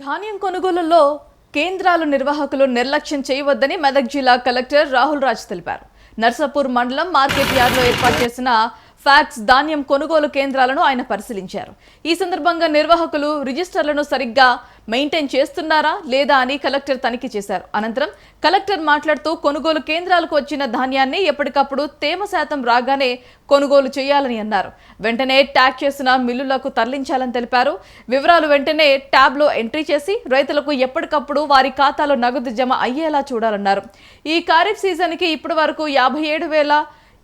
ధాన్యం కొనుగోలులో కేంద్రాల నిర్వాహకులు నిర్లక్ష్యం చేయవద్దని మెదక్ జిల్లా కలెక్టర్ రాహుల్ రాజ్ తెలిపారు. నర్సాపూర్ మండలం మార్కెట్ యార్డ్లో ఏర్పాటు చేసిన ఫ్యాక్స్ ధాన్యం కొనుగోలు కేంద్రాలను ఆయన పరిశీలించారు. ఈ సందర్భంగా నిర్వాహకులు రిజిస్టర్లను సరిగ్గా మెయింటైన్ చేస్తున్నారా లేదా అని కలెక్టర్ తనిఖీ చేశారు. అనంతరం కలెక్టర్ మాట్లాడుతూ కొనుగోలు కేంద్రాలకు వచ్చిన ధాన్యాన్ని ఎప్పటికప్పుడు తేమ శాతం రాగానే కొనుగోలు చేయాలని అన్నారు. వెంటనే ట్యాగ్ చేసిన మిల్లులకు తరలించాలని తెలిపారు. వివరాలు వెంటనే ట్యాబ్లో ఎంట్రీ చేసి రైతులకు ఎప్పటికప్పుడు వారి ఖాతాలో నగదు జమ అయ్యేలా చూడాలన్నారు. ఈ ఖరీఫ్ సీజన్కి ఇప్పటి వరకు యాభై ఏడు వేల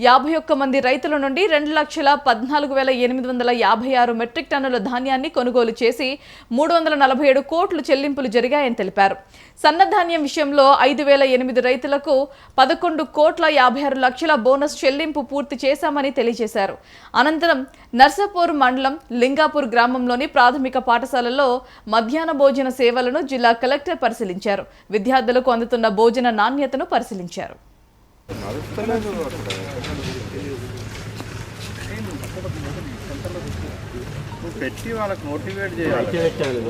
యాభై ఒక్క మంది రైతుల నుండి రెండు లక్షల పద్నాలుగు వేల ఎనిమిది వందల యాభై ఆరు మెట్రిక్ టన్నుల ధాన్యాన్ని కొనుగోలు చేసి మూడు వందల నలభై ఏడు కోట్లు చెల్లింపులు జరిగాయని తెలిపారు. సన్నధాన్యం విషయంలో ఐదు వేల ఎనిమిది రైతులకు పదకొండు కోట్ల యాభై ఆరు లక్షల బోనస్ చెల్లింపు పూర్తి చేశామని తెలియజేశారు. అనంతరం నర్సాపూర్ మండలం లింగాపూర్ గ్రామంలోని ప్రాథమిక పాఠశాలలో మధ్యాహ్న భోజన సేవలను జిల్లా కలెక్టర్ పరిశీలించారు. విద్యార్థులకు అందుతున్న భోజన నాణ్యతను పరిశీలించారు. పెట్టి వాళ్ళకి మోటివేట్ చేయాలి పెట్టాలి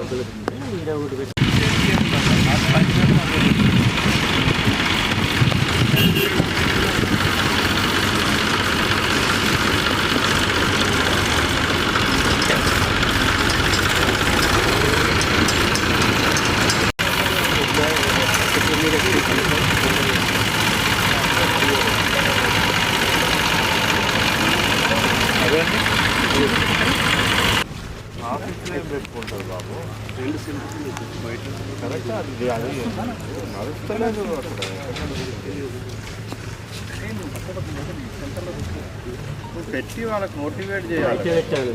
లోపలికి ఈడ బాబు కరెక్ట్ అది అది నడుస్తలేదు అక్కడ పెట్టి వాళ్ళకి మోటివేట్ చేయాలి. పెట్టాలి